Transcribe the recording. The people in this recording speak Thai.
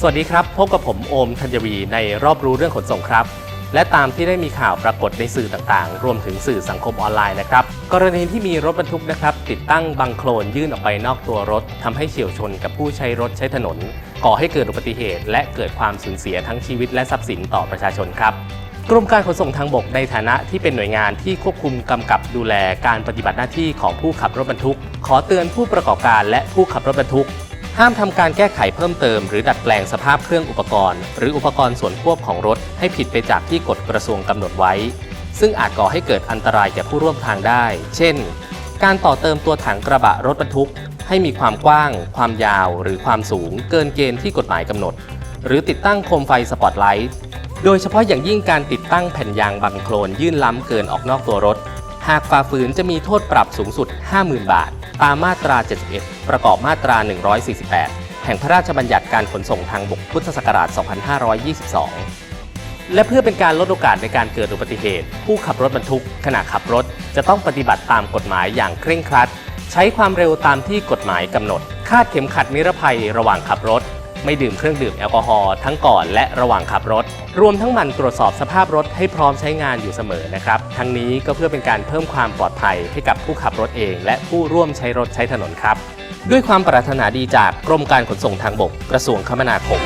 สวัสดีครับ พบกับผมโอมธัญวีในรอบรู้เรื่องขนส่งครับ และตามที่ได้มีข่าวปรากฏในสื่อต่างๆ รวมถึงสื่อสังคมออนไลน์นะครับ กรณีที่มีรถบรรทุกนะครับ ติดตั้งบังโคลนยื่นออกไปนอกตัวรถทำให้เฉียวชนกับผู้ใช้รถใช้ถนน ก่อให้เกิดอุบัติเหตุ และเกิดความสูญเสียทั้งชีวิตและทรัพย์สินต่อประชาชนครับกรมการขนส่งทางบกในฐานะที่เป็นหน่วยงานที่ควบคุมกำกับดูแลการปฏิบัติหน้าที่ของผู้ขับรถบรรทุก ขอเตือนผู้ประกอบการและผู้ขับรถบรรทุก ห้ามทำการแก้ไขเพิ่มเติม หรือดัดแปลงสภาพเครื่องอุปกรณ์ หรืออุปกรณ์ส่วนควบของรถ ให้ผิดไปจากที่กฎกระทรวงกำหนดไว้ ซึ่งอาจก่อให้เกิดอันตรายแก่ผู้ร่วมทางได้ เช่น การต่อเติมตัวถังกระบะรถบรรทุก ให้มีความกว้าง ความยาว หรือความสูง เกินเกณฑ์ที่กฎหมายกำหนด หรือติดตั้งโคมไฟสปอตไลท์โดยเฉพาะอย่างยิ่งการติดตั้งแผ่นยางบังโคลนยื่นล้ำเกินออกนอกตัวรถ หากฝ่าฝืนจะมีโทษปรับสูงสุด 50,000 บาท ตามมาตรา 71 ประกอบมาตรา 148 แห่งพระราชบัญญัติการขนส่งทางบกพุทธศักราช 2522 และเพื่อเป็นการลดโอกาสในการเกิดอุบัติเหตุ ผู้ขับรถบรรทุกขณะขับรถจะต้องปฏิบัติตามกฎหมายอย่างเคร่งครัด ใช้ความเร็วตามที่กฎหมายกำหนด คาดเข็มขัดนิรภัยระหว่างขับรถ ไม่ดื่มเครื่องดื่มแอลกอฮอล์ทั้งก่อนและระหว่างขับรถ รวมทั้งมันตรวจสอบสภาพรถให้พร้อมใช้งานอยู่เสมอนะครับ ทั้งนี้ก็เพื่อเป็นการเพิ่มความปลอดภัยให้กับผู้ขับรถเอง และผู้ร่วมใช้รถใช้ถนนครับ ด้วยความปรารถนาดีจากกรมการขนส่งทางบกกระทรวงคมนาคม